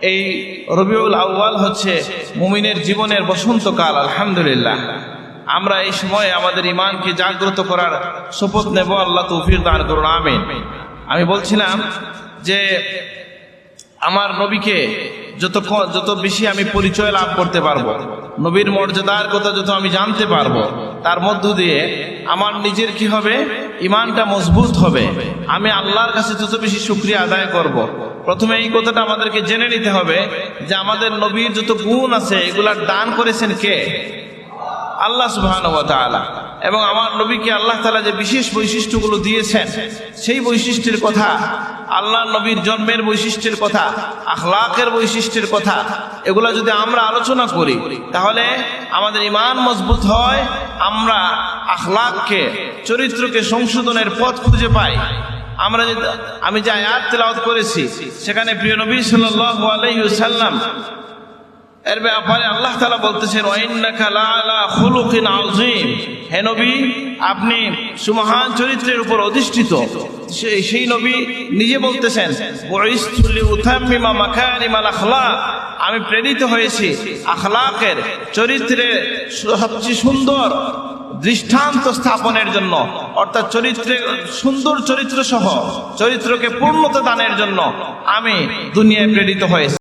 এই রবিউল আউ্য়াল হচ্ছে মুমিনের জীবনের বসন্তকাল, আলহামদুলিল্লাহ। আমরা এই সময় আমাদের ইমানকে জাগ্রত করার শপথ নেব, আল্লাহ তৌফিক দান করুন, আমিন। আমি বলছিলাম যে আমার নবীকে যত যত বেশি আমি পরিচয় লাভ করতে পারব, নবীর মর্যাদার কথা যত আমি জানতে পারব, তার মধ্য দিয়ে আমার নিজের কি হবে? ইমানটা মজবুত হবে। আমি আল্লাহর কাছে যত বেশি শুক্রিয়া আদায় করব। প্রথমে এই কথাটা আমাদেরকে জেনে নিতে হবে যে আমাদের নবীর যত গুণ আছে এগুলার দান করেছেন কে? আল্লাহ সুবহান এবং আমার নবীকে আল্লাহ তালা যে বিশেষ বৈশিষ্ট্যগুলো দিয়েছেন, সেই বৈশিষ্ট্যের কথা, আল্লাহ নবীর জন্মের বৈশিষ্ট্যের কথা, আখলাকের বৈশিষ্ট্যের কথা, এগুলা যদি আমরা আলোচনা করি, তাহলে আমাদের ইমান মজবুত হয়, আমরা আখলাককে, চরিত্রকে সংশোধনের পথ খুঁজে পাই। আমরা আমি যে আয়াত তেলাওয়াত করেছি, সেখানে প্রিয় নবী সাল্লাল্লাহু আলাইহি সাল্লাম এর ব্যাপারে আল্লাহ তালা বলতেছেন ওয়াইন্নাকা লাআলা খুলুকিন আযীম। হে নবী, আপনি সুমহান চরিত্রের উপর অধিষ্ঠিত। সেই নবী নিজে বলতেছেন আমি প্রেরিত হয়েছি আখলাকের, চরিত্রের সবচেয়ে সুন্দর দৃষ্টান্ত স্থাপনের জন্য, অর্থাৎ চরিত্রে, সুন্দর চরিত্র সহ চরিত্রকে পূর্ণতা দানের জন্য আমি দুনিয়ায় প্রেরিত হয়েছি।